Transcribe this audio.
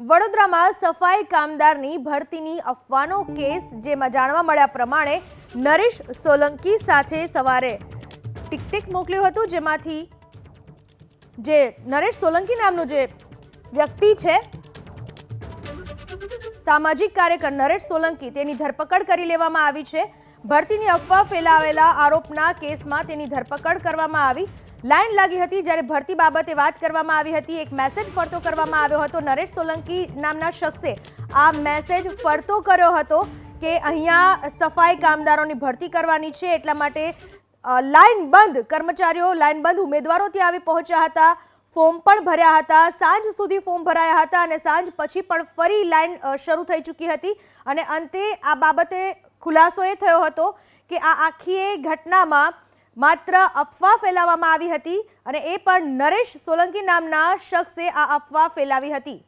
વડોદરામાં સફાઈ કામદારની ભરતીની અફવાનો કેસ, જેમાં જાણવા મળ્યા પ્રમાણે નરેશ સોલંકી સાથે સવારે ટિકટિક મોકલ્યું હતું, જેમાંથી જે નરેશ સોલંકી નામનું જે વ્યક્તિ છે સામાજિક કાર્યકર નરેશ સોલંકી તેની ધરપકડ કરી લેવામાં આવી છે. ભરતીની અફવા ફેલાવેલા આરોપના કેસમાં તેની ધરપકડ કરવામાં આવી. લાઈન લાગી હતી જ્યારે ભરતી બાબતે વાત કરવામાં આવી હતી. એક મેસેજ ફરતો કરવામાં આવ્યો હતો. નરેશ સોલંકી નામના શખ્સે આ મેસેજ ફરતો કર્યો હતો કે અહીંયા સફાઈ કામદારોની ભરતી કરવાની છે. એટલા માટે લાઇન બંધ, કર્મચારીઓ લાઈન બંધ ઉમેદવારો ત્યાં આવી પહોંચ્યા હતા. ફોર્મ પણ ભર્યા હતા. સાંજ સુધી ફોર્મ ભરાયા હતા અને સાંજ પછી પણ ફરી લાઈન શરૂ થઈ ચૂકી હતી. અને અંતે આ બાબતે ખુલાસો એ થયો હતો કે આ આખી ઘટનામાં માત્ર અફવા ફેલાવવામાં આવી હતી અને એ પણ નરેશ સોલંકી નામના શખ્સે આ અફવા ફેલાવી હતી.